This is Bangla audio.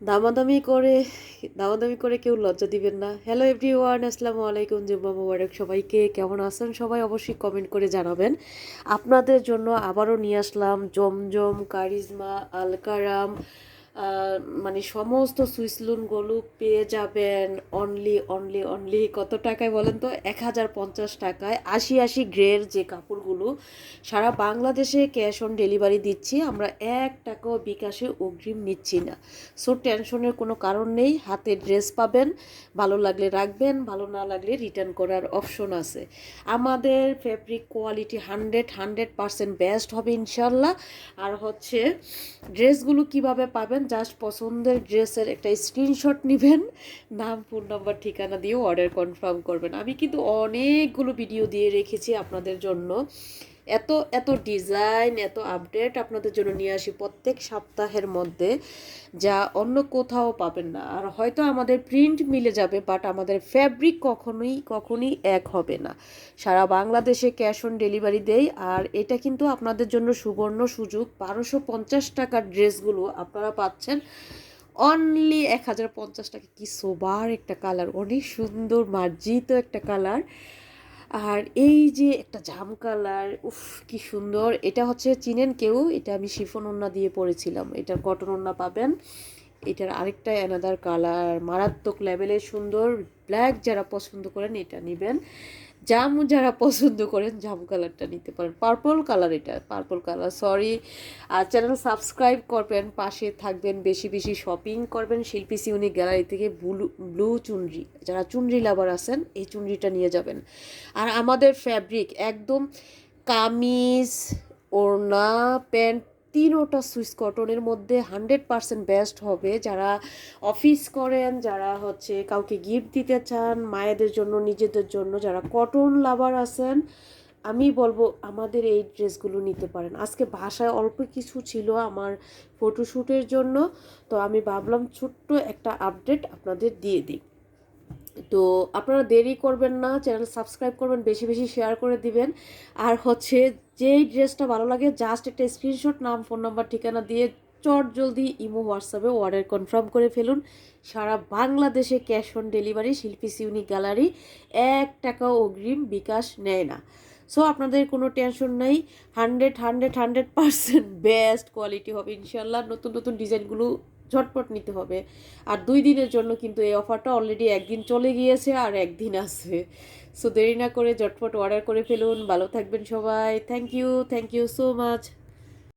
দামাদামি করে দামাদামি করে কেউ লজ্জা দিবেন না। হ্যালো এভরি ওয়ান আসসালামু আলাইকুম, জুম্মা মুবারক সবাইকে। কেমন আছেন সবাই অবশ্যই কমেন্ট করে জানাবেন। আপনাদের জন্য আবারও নিয়ে আসলাম জমজম, কারিজমা, আলকারাম মানে সমস্ত সুইস সুইসলুনগুলো পেয়ে যাবেন অনলি অনলি অনলি কত টাকায় বলেন তো? এক হাজার পঞ্চাশ টাকায় আশি আশি গ্রের যে কাপড়গুলো, সারা বাংলাদেশে ক্যাশ অন ডেলিভারি দিচ্ছি, আমরা এক টাকাও বিকাশে অগ্রিম নিচ্ছি না। সো, টেনশনের কোনো কারণ নেই, হাতে ড্রেস পাবেন, ভালো লাগলে রাখবেন, ভালো না লাগলে রিটার্ন করার অপশন আছে। আমাদের fabric quality hundred hundred percent best হবে ইনশাল্লাহ। আর হচ্ছে, ড্রেসগুলো কীভাবে পাবেন জাস্ট পছন্দের ড্রেসের একটা স্ক্রিনশট নেবেন, নাম ফোন নাম্বার ঠিকানা দিয়ে অর্ডার কনফার্ম করবেন। আমি কিন্তু অনেকগুলো ভিডিও দিয়ে রেখেছি আপনাদের জন্য। এত এত ডিজাইন এত আপডেট আপনাদের জন্য নিয়ে আসি প্রত্যেক সপ্তাহের মধ্যে, যা অন্য কোথাও পাবেন না। আর হয়তো আমাদের প্রিন্ট মিলে যাবে বাট আমাদের ফ্যাব্রিক কখনোই কখনোই এক হবে না। সারা বাংলাদেশে ক্যাশ অন ডেলিভারি দেই, আর এটা কিন্তু আপনাদের জন্য সুবর্ণ সুযোগ। বারোশো পঞ্চাশ টাকার ড্রেসগুলো আপনারা পাচ্ছেন। অনলি এক হাজার পঞ্চাশ টাকা। কি সোবার একটা কালার অনেক সুন্দর মার্জিত একটা কালার আর এই যে একটা জাম কালার, উফ, কি সুন্দর। এটা হচ্ছে চিনেন কেউ, এটা আমি শিফন ওন্না দিয়ে পরেছিলাম। এটা কটন ওন্না পাবেন। এটার আরেকটা অ্যানাদার কালার মারাত্মক লেভেলের সুন্দর ব্ল্যাক যারা পছন্দ করেন এটা নেবেন। জাম যারা পছন্দ করেন, জাম কালারটা নিতে পারেন। পার্পল কালার এটা পার্পল কালার সরি আর চ্যানেল সাবস্ক্রাইব করবেন, পাশে থাকবেন, বেশি বেশি শপিং করবেন। শিল্পী সিউনি গ্যালারি থেকে ব্লু ব্লু চুনরি, যারা চুনরি লাভার আছেন, এই চুনরিটা নিয়ে যাবেন। আর আমাদের ফ্যাব্রিক একদম কামিজ, ওড়না, প্যান্ট তিনোটা সুইস কটনের মধ্যে হান্ড্রেড পারসেন্ট বেস্ট হবে। যারা অফিস করেন, যারা হচ্ছে কাউকে গিফট দিতে চান, মায়েদের জন্য, নিজেদের জন্য, যারা কটন লাভার আছেন, আমি বলব আমাদের এই ড্রেসগুলো নিতে পারেন। আজকে ভাষায় অল্প কিছু ছিল আমার ফটোশ্যুটের জন্য, তো আমি ভাবলাম ছোট্ট একটা আপডেট আপনাদের দিয়ে দিই। তো আপনারা দেরি করবেন না, চ্যানেল সাবস্ক্রাইব করবেন, বেশি বেশি শেয়ার করে দিবেন। আর হচ্ছে, যেই ড্রেসটা ভালো লাগে জাস্ট একটা স্ক্রিনশট নাম ফোন নাম্বার ঠিকানা দিয়ে চট জলদি ইমো, হোয়াটসঅ্যাপে অর্ডার কনফার্ম করে ফেলুন। সারা বাংলাদেশে ক্যাশ অন ডেলিভারি শিল্পী সিউনি গ্যালারি এক টাকাও অগ্রিম বিকাশ নেয় না। সো আপনাদের কোনো টেনশন নেই hundred hundred hundred percent best quality হবে ইনশাল্লাহ নতুন নতুন ডিজাইনগুলো ঝটপট নিতে হবে। আর দুই দিনের জন্য কিন্তু এই অফারটা অলরেডি একদিন চলে গিয়েছে আর একদিন আছে। সো দেরি না করে ঝটপট অর্ডার করে ফেলুন। ভালো থাকবেন সবাই। Thank you thank you so much